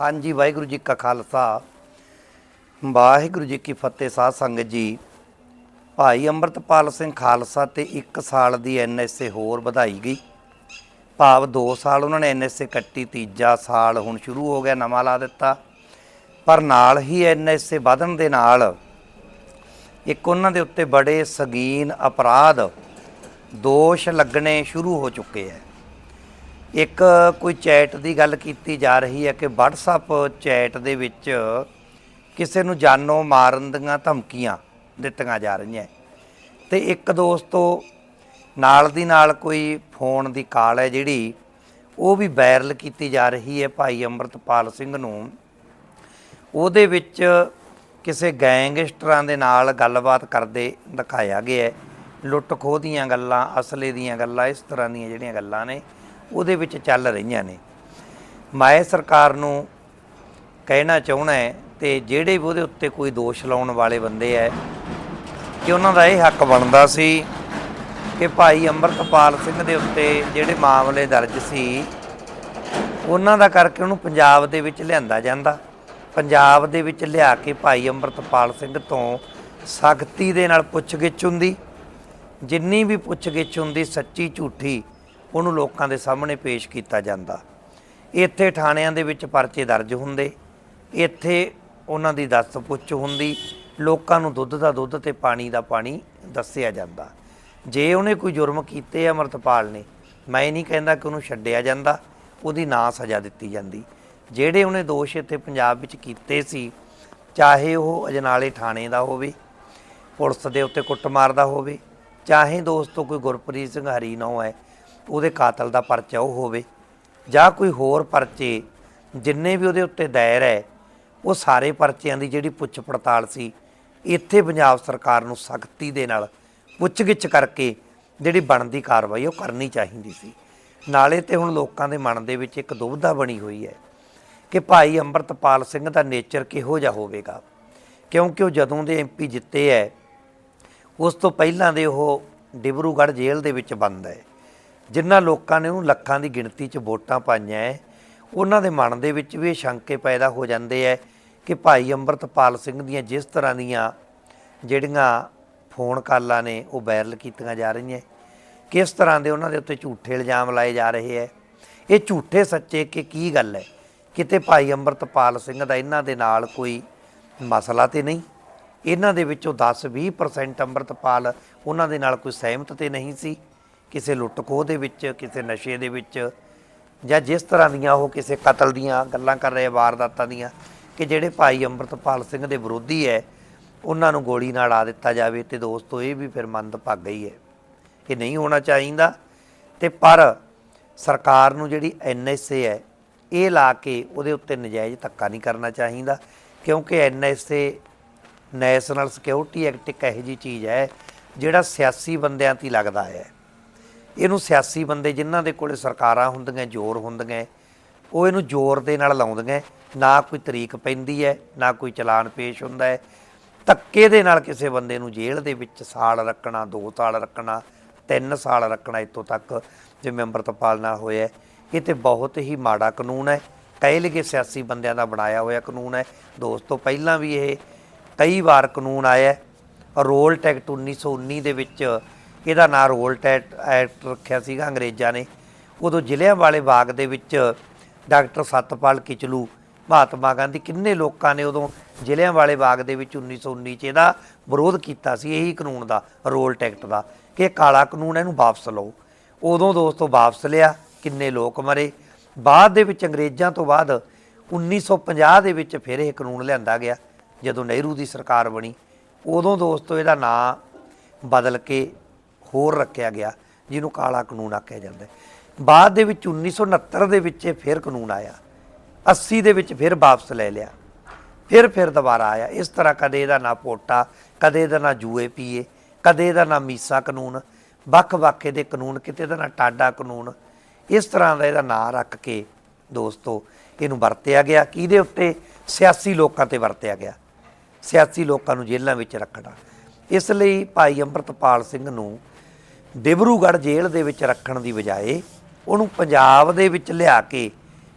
ਹਾਂਜੀ, ਵਾਹਿਗੁਰੂ ਜੀ ਕਾ ਖਾਲਸਾ। ਵਾਹਿਗੁਰੂ ਜੀ ਕੀ ਫਤਿਹ ਸਾਧ ਸੰਗਤ ਜੀ। ਭਾਈ ਅੰਮ੍ਰਿਤਪਾਲ ਸਿੰਘ ਖਾਲਸਾ ਤੇ 1 ਸਾਲ ਦੀ ਐਨਐਸਏ ਹੋਰ ਵਧਾਈ ਗਈ। ਭਾਵ 2 ਸਾਲ ਉਹਨਾਂ ਨੇ ਐਨਐਸਏ ਕੱਟੀ, ਤੀਜਾ ਸਾਲ ਹੁਣ ਸ਼ੁਰੂ ਹੋ ਗਿਆ, ਨਵਾਂ ਲਾ ਦਿੱਤਾ। ਪਰ ਨਾਲ ਹੀ ਐਨਐਸਏ ਵਧਣ ਦੇ ਨਾਲ ਇੱਕ ਉਹਨਾਂ ਦੇ ਉੱਤੇ ਬੜੇ ਸਗੀਨ ਅਪਰਾਧ, ਦੋਸ਼ ਲੱਗਣੇ ਸ਼ੁਰੂ ਹੋ ਚੁੱਕੇ ਹੈ ਇੱਕ ਕੋਈ ਚੈਟ ਦੀ ਗੱਲ ਕੀਤੀ ਜਾ ਰਹੀ ਹੈ ਕਿ WhatsApp ਚੈਟ ਦੇ ਵਿੱਚ ਕਿਸੇ ਨੂੰ ਜਾਨੋਂ ਮਾਰਨ ਦੀਆਂ ਧਮਕੀਆਂ ਦਿੱਤੀਆਂ ਜਾ ਰਹੀਆਂ ਤੇ ਇੱਕ ਦੋਸਤੋ ਨਾਲ ਦੀ ਨਾਲ ਕੋਈ ਫੋਨ ਦੀ ਕਾਲ ਹੈ ਜਿਹੜੀ, ਉਹ ਵੀ ਵਾਇਰਲ ਕੀਤੀ ਜਾ ਰਹੀ ਹੈ ਭਾਈ ਅੰਮ੍ਰਿਤਪਾਲ ਸਿੰਘ ਨੂੰ। ਉਹਦੇ ਵਿੱਚ ਕਿਸੇ ਗੈਂਗਸਟਰਾਂ ਦੇ ਨਾਲ ਗੱਲਬਾਤ ਕਰਦੇ ਦਿਖਾਇਆ ਗਿਆ ਹੈ। ਲੁੱਟ ਖੋਹ ਦੀਆਂ ਗੱਲਾਂ, ਅਸਲੇ ਦੀਆਂ ਗੱਲਾਂ, ਇਸ ਤਰ੍ਹਾਂ ਦੀਆਂ ਜਿਹੜੀਆਂ ਗੱਲਾਂ ਨੇ ਉਹਦੇ ਵਿੱਚ ਚੱਲ ਰਹੀਆਂ ਨੇ। ਮੈਂ ਸਰਕਾਰ ਨੂੰ ਕਹਿਣਾ ਚਾਹਣਾ ਹੈ ਤੇ ਜਿਹੜੇ ਵੀ ਉਹਦੇ ਉੱਤੇ ਕੋਈ ਦੋਸ਼ ਲਾਉਣ ਵਾਲੇ ਬੰਦੇ ਐ, ਕਿ ਉਹਨਾਂ ਦਾ ਇਹ ਹੱਕ ਬਣਦਾ ਸੀ ਕਿ ਭਾਈ ਅੰਮ੍ਰਿਤਪਾਲ ਸਿੰਘ ਦੇ ਉੱਤੇ ਜਿਹੜੇ ਮਾਮਲੇ ਦਰਜ ਸੀ, ਉਹਨਾਂ ਦਾ ਕਰਕੇ ਉਹਨੂੰ ਪੰਜਾਬ ਦੇ ਵਿੱਚ ਲਿਆਂਦਾ ਜਾਂਦਾ। ਪੰਜਾਬ ਦੇ ਵਿੱਚ ਲਿਆ ਕੇ ਭਾਈ ਅੰਮ੍ਰਿਤਪਾਲ ਸਿੰਘ ਤੋਂ ਸਖਤੀ ਦੇ ਨਾਲ ਪੁੱਛਗਿੱਛ ਹੁੰਦੀ। ਜਿੰਨੀ ਵੀ ਪੁੱਛਗਿੱਛ ਹੁੰਦੀ, ਸੱਚੀ ਝੂਠੀ ਉਹਨੂੰ ਲੋਕਾਂ ਦੇ ਸਾਹਮਣੇ ਪੇਸ਼ ਕੀਤਾ ਜਾਂਦਾ। ਇੱਥੇ ਥਾਣਿਆਂ ਦੇ ਵਿੱਚ ਪਰਚੇ ਦਰਜ ਹੁੰਦੇ, ਇੱਥੇ ਉਹਨਾਂ ਦੀ ਦੱਸ ਪੁੱਛ ਹੁੰਦੀ, ਲੋਕਾਂ ਨੂੰ ਦੁੱਧ ਦਾ ਦੁੱਧ ਤੇ ਪਾਣੀ ਦਾ ਪਾਣੀ ਦੱਸਿਆ ਜਾਂਦਾ। ਜੇ ਉਹਨੇ ਕੋਈ ਜੁਰਮ ਕੀਤੇ ਆ ਅਮਰਤਪਾਲ ਨੇ, ਮੈਂ ਨਹੀਂ ਕਹਿੰਦਾ ਕਿ ਉਹਨੂੰ ਛੱਡਿਆ ਜਾਂਦਾ, ਉਹਦੀ ਨਾ ਸਜ਼ਾ ਦਿੱਤੀ ਜਾਂਦੀ। ਜਿਹੜੇ ਉਹਨੇ ਦੋਸ਼ ਇੱਥੇ ਪੰਜਾਬ ਵਿੱਚ ਕੀਤੇ ਸੀ, ਚਾਹੇ ਉਹ ਅਜਨਾਲੇ ਥਾਣੇ ਦਾ ਹੋਵੇ, ਪੁਲਿਸ ਦੇ ਉੱਤੇ ਕੁੱਟਮਾਰ ਦਾ ਹੋਵੇ, ਚਾਹੇ ਦੋਸਤੋ ਕੋਈ ਗੁਰਪ੍ਰੀਤ ਸਿੰਘ ਹਰੀਨੋ ਹੈ ਉਹਦੇ ਕਾਤਲ ਦਾ ਪਰਚਾ ਉਹ ਹੋਵੇ ਜਾਂ ਕੋਈ ਹੋਰ ਪਰਚੇ ਜਿੰਨੇ ਵੀ ਉਹਦੇ ਉੱਤੇ ਦਾਇਰ ਹੈ, ਉਹ ਸਾਰੇ ਪਰਚਿਆਂ ਦੀ ਜਿਹੜੀ ਪੁੱਛ ਪੜਤਾਲ ਸੀ, ਇੱਥੇ ਪੰਜਾਬ ਸਰਕਾਰ ਨੂੰ ਸਖਤੀ ਦੇ ਨਾਲ ਪੁੱਛਗਿੱਛ ਕਰਕੇ ਜਿਹੜੀ ਬਣਦੀ ਕਾਰਵਾਈ ਉਹ ਕਰਨੀ ਚਾਹੀਦੀ ਸੀ। ਨਾਲੇ ਤੇ ਹੁਣ ਲੋਕਾਂ ਦੇ ਮਨ ਦੇ ਵਿੱਚ ਇੱਕ ਦੁਬਿਧਾ ਬਣੀ ਹੋਈ ਹੈ ਕਿ ਭਾਈ ਅੰਮ੍ਰਿਤਪਾਲ ਸਿੰਘ ਦਾ ਨੇਚਰ ਕਿਹੋ ਜਿਹਾ ਹੋਵੇਗਾ। ਕਿਉਂਕਿ ਉਹ ਜਦੋਂ ਦੇ ਐਮਪੀ ਜਿੱਤੇ ਹੈ, ਉਸ ਤੋਂ ਪਹਿਲਾਂ ਦੇ ਉਹ ਡਿਬਰੂਗੜ੍ਹ ਜੇਲ੍ਹ ਦੇ ਵਿੱਚ ਬੰਦ ਹੈ। ਜਿਨ੍ਹਾਂ ਲੋਕਾਂ ਨੇ ਉਹਨੂੰ ਲੱਖਾਂ ਦੀ ਗਿਣਤੀ 'ਚ ਵੋਟਾਂ ਪਾਈਆਂ ਹੈ ਉਹਨਾਂ ਦੇ ਮਨ ਦੇ ਵਿੱਚ ਵੀ ਇਹ ਸ਼ੰਕੇ ਪੈਦਾ ਹੋ ਜਾਂਦੇ ਹੈ ਕਿ ਭਾਈ ਅੰਮ੍ਰਿਤਪਾਲ ਸਿੰਘ ਦੀਆਂ ਜਿਸ ਤਰ੍ਹਾਂ ਦੀਆਂ ਜਿਹੜੀਆਂ ਫੋਨ ਕਾਲਾਂ ਨੇ ਉਹ ਵਾਇਰਲ ਕੀਤੀਆਂ ਜਾ ਰਹੀਆਂ ਕਿਸ ਤਰ੍ਹਾਂ ਦੇ ਉਹਨਾਂ ਦੇ ਉੱਤੇ ਝੂਠੇ ਇਲਜ਼ਾਮ ਲਾਏ ਜਾ ਰਹੇ ਹੈ ਇਹ ਝੂਠੇ ਸੱਚੇ ਕਿ ਕੀ ਗੱਲ ਹੈ ਕਿਤੇ ਭਾਈ ਅੰਮ੍ਰਿਤਪਾਲ ਸਿੰਘ ਦਾ ਇਹਨਾਂ ਦੇ ਨਾਲ ਕੋਈ ਮਸਲਾ ਤੇ ਨਹੀਂ? ਇਹਨਾਂ ਦੇ ਵਿੱਚੋਂ 10-20% ਅੰਮ੍ਰਿਤਪਾਲ ਉਹਨਾਂ ਦੇ ਨਾਲ ਕੋਈ ਸਹਿਮਤ ਤੇ ਨਹੀਂ ਸੀ? ਕਿਸੇ ਲੁੱਟ ਖੋਹ ਦੇ ਵਿੱਚ, ਕਿਸੇ ਨਸ਼ੇ ਦੇ ਵਿੱਚ, ਜਾਂ ਜਿਸ ਤਰ੍ਹਾਂ ਦੀਆਂ ਉਹ ਕਿਸੇ ਕਤਲ ਦੀਆਂ ਗੱਲਾਂ ਕਰ ਰਹੇ ਵਾਰਦਾਤਾਂ ਦੀਆਂ, ਕਿ ਜਿਹੜੇ ਭਾਈ ਅੰਮ੍ਰਿਤਪਾਲ ਸਿੰਘ ਦੇ ਵਿਰੋਧੀ ਹੈ ਉਹਨਾਂ ਨੂੰ ਗੋਲੀ ਨਾਲ ਆ ਦਿੱਤਾ ਜਾਵੇ ਤੇ ਦੋਸਤੋ, ਇਹ ਵੀ ਫਿਰ ਮੰਦ ਭੱਗ ਗਈ ਹੈ ਕਿ ਨਹੀਂ ਹੋਣਾ ਚਾਹੀਦਾ। ਤੇ ਪਰ ਸਰਕਾਰ ਨੂੰ ਜਿਹੜੀ ਐਨਐਸਏ ਹੈ ਇਹ ਲਾ ਕੇ ਉਹਦੇ ਉੱਤੇ ਨਜਾਇਜ਼ ਧੱਕਾ ਨਹੀਂ ਕਰਨਾ ਚਾਹੀਦਾ, ਕਿਉਂਕਿ ਐਨਐਸਏ ਨੈਸ਼ਨਲ ਸਿਕਿਉਰਿਟੀ ਐਕਟ ਇੱਕ ਇਹੋ ਜਿਹੀ ਚੀਜ਼ ਹੈ ਜਿਹੜਾ ਸਿਆਸੀ ਬੰਦਿਆਂ ਤੇ ਲੱਗਦਾ ਹੈ। ਇਹਨੂੰ ਸਿਆਸੀ ਬੰਦੇ ਜਿਨ੍ਹਾਂ ਦੇ ਕੋਲੇ ਸਰਕਾਰਾਂ ਹੁੰਦੀਆਂ, ਜ਼ੋਰ ਹੁੰਦੀਆਂ, ਉਹ ਇਹਨੂੰ ਜ਼ੋਰ ਦੇ ਨਾਲ ਲਾਉਂਦੀਆਂ, ਨਾ ਕੋਈ ਤਰੀਕ ਪੈਂਦੀ ਹੈ, ਨਾ ਕੋਈ ਚਲਾਨ ਪੇਸ਼ ਹੁੰਦਾ ਹੈ। ਧੱਕੇ ਦੇ ਨਾਲ ਕਿਸੇ ਬੰਦੇ ਨੂੰ ਜੇਲ੍ਹ ਦੇ ਵਿੱਚ ਸਾਲ ਰੱਖਣਾ 2 ਸਾਲ ਰੱਖਣਾ 3 ਸਾਲ ਰੱਖਣਾ ਇੱਥੋਂ ਤੱਕ ਜਿਵੇਂ ਅੰਮ੍ਰਿਤਪਾਲ ਨਾਲ ਹੋਇਆ। ਇਹ ਤੇ ਬਹੁਤ ਹੀ ਮਾੜਾ ਕਾਨੂੰਨ ਹੈ। ਕਹਿ ਲਈਏ ਸਿਆਸੀ ਬੰਦਿਆਂ ਦਾ ਬਣਾਇਆ ਹੋਇਆ ਕਾਨੂੰਨ ਹੈ। ਦੋਸਤੋ ਪਹਿਲਾਂ ਵੀ ਇਹ ਕਈ ਵਾਰ ਕਾਨੂੰਨ ਆਇਆ ਰੋਲ ਟੈਕਟ 1919 ਦੇ ਵਿੱਚ ਇਹਦਾ ਨਾਂ ਰੋਲ ਟੈਕਟ ਐਕਟ ਰੱਖਿਆ ਸੀਗਾ, ਅੰਗਰੇਜ਼ਾਂ ਨੇ। ਉਦੋਂ ਜ਼ਿਲ੍ਹਿਆਂ ਵਾਲੇ ਬਾਗ ਦੇ ਵਿੱਚ ਡਾਕਟਰ ਸਤਪਾਲ ਕਿਚਲੂ, ਮਹਾਤਮਾ ਗਾਂਧੀ ਕਿੰਨੇ ਲੋਕਾਂ ਨੇ ਉਦੋਂ ਜ਼ਿਲ੍ਹਿਆਂ ਵਾਲੇ ਬਾਗ ਦੇ ਵਿੱਚ 1919 ਚ ਇਹਦਾ ਵਿਰੋਧ ਕੀਤਾ ਸੀ, ਇਹੀ ਕਾਨੂੰਨ ਦਾ, ਰੋਲ ਟੈਕਟ ਦਾ, ਕਿ ਇਹ ਕਾਲਾ ਕਾਨੂੰਨ ਇਹਨੂੰ ਵਾਪਸ ਲਓ। ਉਦੋਂ ਦੋਸਤੋ ਵਾਪਸ ਲਿਆ, ਕਿੰਨੇ ਲੋਕ ਮਰੇ। ਬਾਅਦ ਦੇ ਵਿੱਚ ਅੰਗਰੇਜ਼ਾਂ ਤੋਂ ਬਾਅਦ 1950 ਦੇ ਵਿੱਚ ਫਿਰ ਇਹ ਕਾਨੂੰਨ ਲਿਆਂਦਾ ਗਿਆ, ਜਦੋਂ ਨਹਿਰੂ ਦੀ ਸਰਕਾਰ ਬਣੀ। ਉਦੋਂ ਦੋਸਤੋ ਇਹਦਾ ਨਾਂ ਬਦਲ ਕੇ ਹੋਰ ਰੱਖਿਆ ਗਿਆ, ਜਿਹਨੂੰ ਕਾਲਾ ਕਾਨੂੰਨ ਆਖਿਆ ਜਾਂਦਾ ਹੈ। ਬਾਅਦ ਦੇ ਵਿੱਚ 1969 ਦੇ ਵਿੱਚ ਇਹ ਫਿਰ ਕਾਨੂੰਨ ਆਇਆ। 80 ਦੇ ਵਿੱਚ ਫਿਰ ਵਾਪਸ ਲੈ ਲਿਆ। ਫਿਰ ਫਿਰ ਦੁਬਾਰਾ ਆਇਆ। ਇਸ ਤਰ੍ਹਾਂ ਕਦੇ ਇਹਦਾ ਨਾਂ ਪੋਟਾ, ਕਦੇ ਇਹਦਾ ਨਾਂ ਜੂਏ ਪੀਏ, ਕਦੇ ਇਹਦਾ ਨਾਂ ਮੀਸਾ ਕਾਨੂੰਨ ਵੱਖ-ਵੱਖ ਦੇ ਕਾਨੂੰਨ, ਕਿਤੇ ਦਾ ਨਾਂ ਟਾਡਾ ਕਾਨੂੰਨ। ਇਸ ਤਰ੍ਹਾਂ ਦਾ ਇਹਦਾ ਨਾਂ ਰੱਖ ਕੇ ਦੋਸਤੋ ਇਹਨੂੰ ਵਰਤਿਆ ਗਿਆ। ਕਿਹਦੇ ਉੱਤੇ? ਸਿਆਸੀ ਲੋਕਾਂ ਤੇ ਵਰਤਿਆ ਗਿਆ। ਸਿਆਸੀ ਲੋਕਾਂ ਨੂੰ ਜੇਲ੍ਹਾਂ ਵਿੱਚ ਰੱਖਣਾ। ਇਸ ਲਈ ਭਾਈ ਅੰਮ੍ਰਿਤਪਾਲ ਸਿੰਘ ਨੂੰ ਡਿਬਰੂਗੜ੍ਹ ਜੇਲ੍ਹ ਦੇ ਵਿੱਚ ਰੱਖਣ ਦੀ ਬਜਾਏ ਉਹਨੂੰ ਪੰਜਾਬ ਦੇ ਵਿੱਚ ਲਿਆ ਕੇ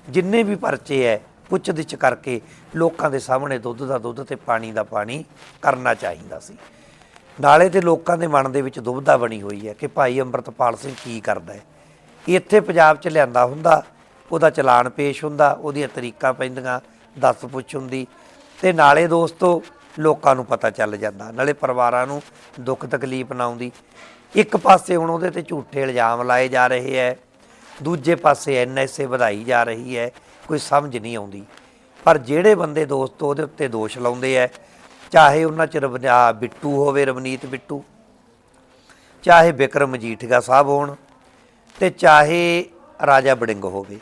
ਜਿੰਨੇ ਵੀ ਪਰਚੇ ਹੈ ਪੁੱਛ ਦਿੱਛ ਕਰਕੇ ਲੋਕਾਂ ਦੇ ਸਾਹਮਣੇ ਦੁੱਧ ਦਾ ਦੁੱਧ ਤੇ ਪਾਣੀ ਦਾ ਪਾਣੀ ਕਰਨਾ ਚਾਹੀਦਾ ਸੀ। ਨਾਲੇ ਤੇ ਲੋਕਾਂ ਦੇ ਮਨ ਦੇ ਵਿੱਚ ਦੁਬਿਧਾ ਬਣੀ ਹੋਈ ਹੈ ਕਿ ਭਾਈ ਅੰਮ੍ਰਿਤਪਾਲ ਸਿੰਘ ਕੀ ਕਰਦਾ ਹੈ ਇੱਥੇ ਪੰਜਾਬ 'ਚ ਲਿਆਂਦਾ ਹੁੰਦਾ, ਉਹਦਾ ਚਲਾਨ ਪੇਸ਼ ਹੁੰਦਾ, ਉਹਦੀਆਂ ਤਰੀਕਾਂ ਪੈਂਦੀਆਂ ਦੱਸ ਪੁੱਛ ਹੁੰਦੀ। ਤੇ ਨਾਲੇ ਦੋਸਤੋ ਲੋਕਾਂ ਨੂੰ ਪਤਾ ਚੱਲ ਜਾਂਦਾ, ਨਾਲੇ ਪਰਿਵਾਰਾਂ ਨੂੰ ਦੁੱਖ ਤਕਲੀਫ ਨਾ ਆਉਂਦੀ। ਇੱਕ ਪਾਸੇ ਹੁਣ ਉਹਦੇ ਤੇ ਝੂਠੇ ਇਲਜ਼ਾਮ ਲਾਏ ਜਾ ਰਹੇ ਹੈ ਦੂਜੇ ਪਾਸੇ ਐਨਐਸਏ ਵਧਾਈ ਜਾ ਰਹੀ ਹੈ ਕੋਈ ਸਮਝ ਨਹੀਂ ਆਉਂਦੀ। ਪਰ ਜਿਹੜੇ ਬੰਦੇ ਦੋਸਤੋ ਉਹਦੇ ਉੱਤੇ ਦੋਸ਼ ਲਾਉਂਦੇ ਐ, ਚਾਹੇ ਉਹਨਾਂ ਚ ਰਵਨਾ ਬਿੱਟੂ ਹੋਵੇ, ਰਵਨੀਤ ਬਿੱਟੂ, ਚਾਹੇ ਬਿਕਰਮ ਮਜੀਠੀਆ ਸਾਹਿਬ ਹੋਣ, ਤੇ ਚਾਹੇ ਰਾਜਾ ਬੜਿੰਗ ਹੋਵੇ।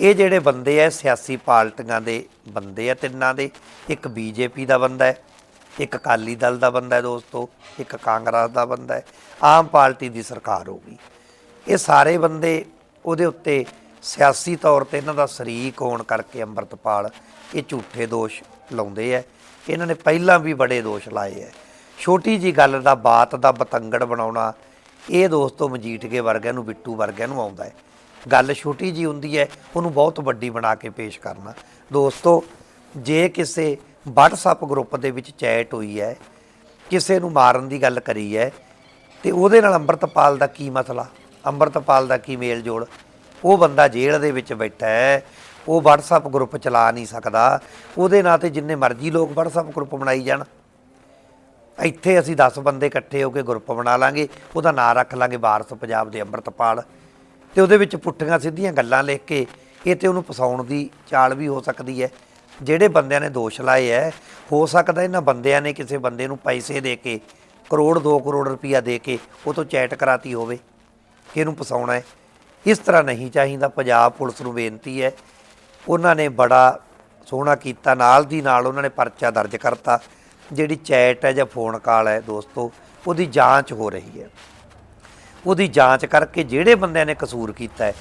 ਇਹ ਜਿਹੜੇ ਬੰਦੇ ਐ, ਸਿਆਸੀ ਪਾਰਟੀਆਂ ਦੇ ਬੰਦੇ ਐ ਤਿੰਨਾਂ ਦੇ, ਇੱਕ ਬੀਜੇਪੀ ਦਾ ਬੰਦਾ ਹੈ ਇੱਕ ਅਕਾਲੀ ਦਲ ਦਾ ਬੰਦਾ ਹੈ ਦੋਸਤੋ, ਇੱਕ ਕਾਂਗਰਸ ਦਾ ਬੰਦਾ ਹੈ ਆਮ ਪਾਰਟੀ ਦੀ ਸਰਕਾਰ ਹੋਊਗੀ ਇਹ ਸਾਰੇ ਬੰਦੇ ਉਹਦੇ ਉੱਤੇ ਸਿਆਸੀ ਤੌਰ ਤੇ ਇਹਨਾਂ ਦਾ ਸ਼ਰੀਕ ਹੋਣ ਕਰਕੇ ਅੰਮ੍ਰਿਤਪਾਲ, ਇਹ ਝੂਠੇ ਦੋਸ਼ ਲਾਉਂਦੇ ਐ। ਇਹਨਾਂ ਨੇ ਪਹਿਲਾਂ ਵੀ ਬੜੇ ਦੋਸ਼ ਲਾਏ ਐ। ਛੋਟੀ ਜੀ ਗੱਲ ਦਾ ਬਾਤ ਦਾ ਬਤੰਗੜ ਬਣਾਉਣਾ, ਇਹ ਦੋਸਤੋ ਮਜੀਠਗੇ ਵਰਗਿਆਂ ਨੂੰ, ਬਿੱਟੂ ਵਰਗਿਆਂ ਨੂੰ ਆਉਂਦਾ ਹੈ ਗੱਲ ਛੋਟੀ ਜੀ ਹੁੰਦੀ ਹੈ, ਉਹਨੂੰ ਬਹੁਤ ਵੱਡੀ ਬਣਾ ਕੇ ਪੇਸ਼ ਕਰਨਾ। ਦੋਸਤੋ, ਜੇ ਕਿਸੇ WhatsApp ਗਰੁੱਪ ਦੇ ਵਿੱਚ ਚੈਟ ਹੋਈ ਹੈ, ਕਿਸੇ ਨੂੰ ਮਾਰਨ ਦੀ ਗੱਲ ਕਰੀ ਹੈ, ਤੇ ਉਹਦੇ ਨਾਲ ਅੰਮ੍ਰਿਤਪਾਲ ਦਾ ਕੀ ਮਸਲਾ? ਅੰਮ੍ਰਿਤਪਾਲ ਦਾ ਕੀ ਮੇਲ ਜੋੜ ਉਹ ਬੰਦਾ ਜੇਲ੍ਹ ਦੇ ਵਿੱਚ ਬੈਠਾ ਹੈ, ਉਹ WhatsApp ਗਰੁੱਪ ਚਲਾ ਨਹੀਂ ਸਕਦਾ, ਉਹਦੇ ਨਾਂ ਤੇ ਜਿੰਨੇ ਮਰਜ਼ੀ ਲੋਕ WhatsApp ਗਰੁੱਪ ਬਣਾਈ ਜਾਣ। ਇੱਥੇ ਅਸੀਂ 10 ਬੰਦੇ ਇਕੱਠੇ ਹੋ ਕੇ ਗਰੁੱਪ ਬਣਾ ਲਾਂਗੇ, ਉਹਦਾ ਨਾਂ ਰੱਖ ਲਾਂਗੇ ਵਾਰਸ ਪੰਜਾਬ ਦੇ ਅੰਮ੍ਰਿਤਪਾਲ। ਤੇ ਉਹਦੇ ਵਿੱਚ ਪੁੱਠੀਆਂ ਸਿੱਧੀਆਂ ਗੱਲਾਂ ਲਿਖ ਕੇ ਇਹ ਤੇ ਉਹਨੂੰ ਫਸਾਉਣ ਦੀ ਚਾਲ ਵੀ ਹੋ ਸਕਦੀ ਹੈ। ਜਿਹੜੇ ਬੰਦਿਆਂ ਨੇ ਦੋਸ਼ ਲਾਏ ਹੈ, ਹੋ ਸਕਦਾ ਇਹਨਾਂ ਬੰਦਿਆਂ ਨੇ ਕਿਸੇ ਬੰਦੇ ਨੂੰ ਪੈਸੇ ਦੇ ਕੇ, ਕਰੋੜ 2 ਕਰੋੜ ਰੁਪਈਆ ਦੇ ਕੇ ਉਹ ਤੋਂ ਚੈਟ ਕਰਾਤੀ ਹੋਵੇ। ਕਿ ਇਹਨੂੰ ਫਸਾਉਣਾ ਹੈ। ਇਸ ਤਰ੍ਹਾਂ ਨਹੀਂ ਚਾਹੀਦਾ। ਪੰਜਾਬ ਪੁਲਿਸ ਨੂੰ ਬੇਨਤੀ ਹੈ। ਉਹਨਾਂ ਨੇ ਬੜਾ ਸੋਹਣਾ ਕੀਤਾ। ਨਾਲ ਦੀ ਨਾਲ ਉਹਨਾਂ ਨੇ ਪਰਚਾ ਦਰਜ ਕਰਤਾ। ਜਿਹੜੀ ਚੈਟ ਹੈ ਜਾਂ ਫੋਨ ਕਾਲ ਹੈ ਦੋਸਤੋ, ਉਹਦੀ ਜਾਂਚ ਹੋ ਰਹੀ ਹੈ। ਉਹਦੀ ਜਾਂਚ ਕਰਕੇ ਜਿਹੜੇ ਬੰਦਿਆਂ ਨੇ ਕਸੂਰ ਕੀਤਾ ਹੈ,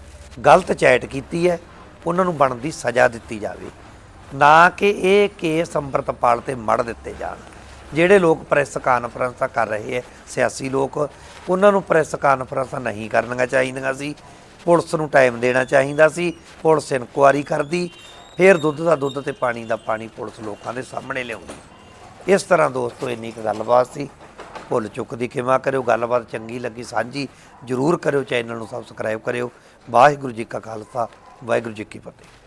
ਗਲਤ ਚੈਟ ਕੀਤੀ ਹੈ, ਉਹਨਾਂ ਨੂੰ ਬਣਦੀ ਸਜ਼ਾ ਦਿੱਤੀ ਜਾਵੇ। ਨਾ ਕਿ ਇਹ ਕੇਸ ਅੰਮ੍ਰਿਤਪਾਲ ਤੇ ਮੜ ਦਿੱਤੇ ਜਾਣ। ਜਿਹੜੇ ਲੋਕ ਪ੍ਰੈਸ ਕਾਨਫਰੰਸਾਂ ਕਰ ਰਹੇ ਹੈ, ਸਿਆਸੀ ਲੋਕ, ਉਹਨਾਂ ਨੂੰ ਪ੍ਰੈਸ ਕਾਨਫਰੰਸਾਂ ਨਹੀਂ ਕਰਨੀਆਂ ਚਾਹੀਦੀਆਂ ਸੀ। ਪੁਲਿਸ ਨੂੰ ਟਾਈਮ ਦੇਣਾ ਚਾਹੀਦਾ ਸੀ, ਪੁਲਿਸ ਇਨਕੁਆਰੀ ਕਰਦੀ, ਫਿਰ ਦੁੱਧ ਦਾ ਦੁੱਧ ਤੇ ਪਾਣੀ ਦਾ ਪਾਣੀ ਪੁਲਿਸ ਲੋਕਾਂ ਦੇ ਸਾਹਮਣੇ ਲਿਆਉਂਦੀ। ਇਸ ਤਰ੍ਹਾਂ ਦੋਸਤੋ, ਇੰਨੀ ਕੁ ਗੱਲਬਾਤ ਸੀ। ਭੁੱਲ ਚੁੱਕ ਦੀ ਖਿਮਾ ਕਰਿਓ, ਗੱਲਬਾਤ ਚੰਗੀ ਲੱਗੀ, ਸਾਂਝੀ ਜਰੂਰ ਕਰਿਓ, ਚੈਨਲ ਨੂੰ ਸਬਸਕ੍ਰਾਈਬ ਕਰਿਓ। ਵਾਹਿਗੁਰੂ ਜੀ ਕਾ ਖਾਲਸਾ, ਵਾਹਿਗੁਰੂ ਜੀ ਕੀ ਫਤਿਹ।